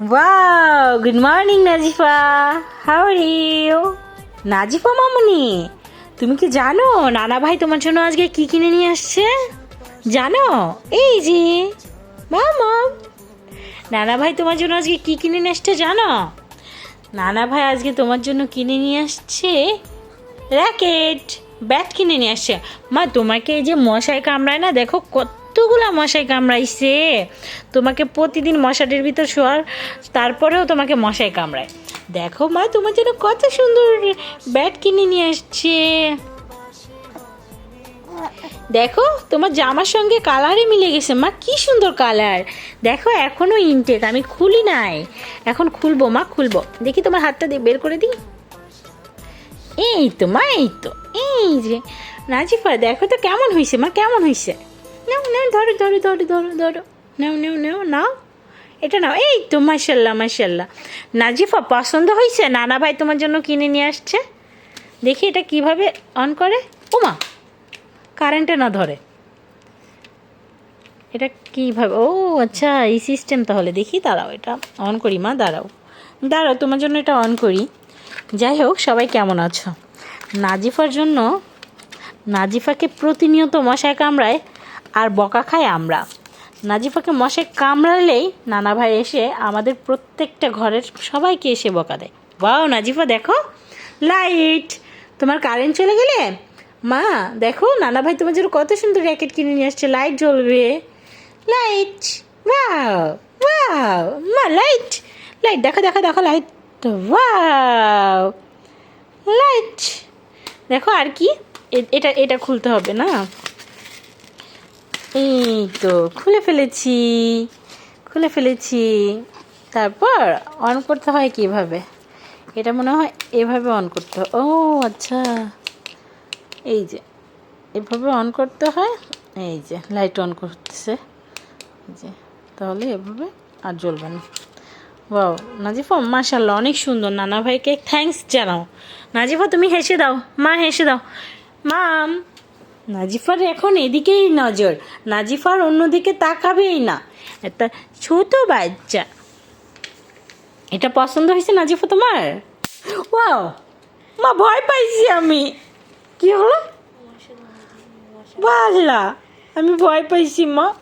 Wow, good morning Nazifa how are you Nazifa মামুনি তুমি কি জানো নানা ভাই তোমার জন্য আজকে কি কিনে নিয়ে আসছে? জানো? এই যে মামা। নানা ভাই তোমার জন্য আজকে কি কিনে নিয়ে আসছে জানো? নানা ভাই আজকে তোমার জন্য কিনে নিয়ে আসছে র্যাকেট ব্যাট কিনে নিয়ে আসছে। মা তোমাকে এই যে মশাই কামড়ায় না দেখো কতগুলা মশাই কামড়াইছে? তোমাকে প্রতিদিন মশাটির ভিতর শোয়ার, তারপরেও তোমাকে মশাই কামড়ায়। দেখো মা, তোমার জন্য কত সুন্দর ব্যাট কিনে নিয়ে আসছে। দেখো, তোমার জামার সঙ্গে কালারে মিলে গেছে মা, কি সুন্দর কালার। দেখো, এখনও ইনটেক আমি খুলি নাই। এখন খুলবো মা, খুলবো। দেখি তোমার হাতটা দিয়ে বের করে দিই। এই তো মা, এই তো, এই যে। নাজিফা, দেখো তো কেমন হয়েছে মা, কেমন হয়েছে নাও নাও, ধরো ধরো ধরো ধরো ধরো। নাও নাও নাও নাও। এটা নাও। এই তো মাসাল্লাহ মাসাল্লাহ নাজিফা, পছন্দ হয়েছে? নানা ভাই তোমার জন্য কিনে নিয়ে আসছে। দেখি এটা কীভাবে অন করে। ওমা কারেন্টে না ধরে। এটা কীভাবে? ও আচ্ছা এই সিস্টেম তাহলে। দেখি, দাঁড়াও, এটা অন করি, মা, দাঁড়াও। দাঁড়াও, তোমার জন্য এটা অন করি। যাই হোক, সবাই কেমন আছো? নাজিফার জন্য, নাজিফাকে প্রতিনিয়ত মশায় কামড়ায় আর বকা খাই আমরা। নাজিফাকে মশায় কামড়ালেই নানা ভাই এসে আমাদের প্রত্যেকটা ঘরের সবাইকে এসে বকা দেয়। বাও নাজিফা, দেখো। লাইট! তোমার কারেন্ট চলে গেলে? মা, দেখো, নানা ভাই তোমার জন্য কত সুন্দর র্যাকেট কিনে নিয়ে আসছে। লাইট জ্বলবে। লাইট! ওয়াও ওয়াও, মা, লাইট! লাইট, দেখো দেখো দেখো, লাইট। Wow, light! দেখো আর কি এটা এটা খুলতে হবে না? এই তো, খুলে ফেলেছি খুলে ফেলেছি। তারপর অন করতে হয় কীভাবে? এটা মনে হয় এভাবে অন করতে হয়। ও আচ্ছা। এই যে, এভাবে অন করতে হয়। এই যে লাইট অন করতেছে। যে, তাহলে এভাবে আর জ্বলবে না। ওয়াও নাজিফা মাশাল্লাহ অনেক সুন্দর। নানা ভাইকে থ্যাঙ্কস জানাও। নাজিফা, তুমি হেসে দাও। মা, হেসে দাও। মাম নাজিফার এখন এদিকেই নজর। নাজিফার অন্যদিকে তাকাবেই না। একটা ছোট বাচ্চা। এটা পছন্দ হয়েছে নাজিফা তোমার? ও মা ভয় পাইছি আমি। কি হলো? বাল্লা আমি ভয় পাইছি মা।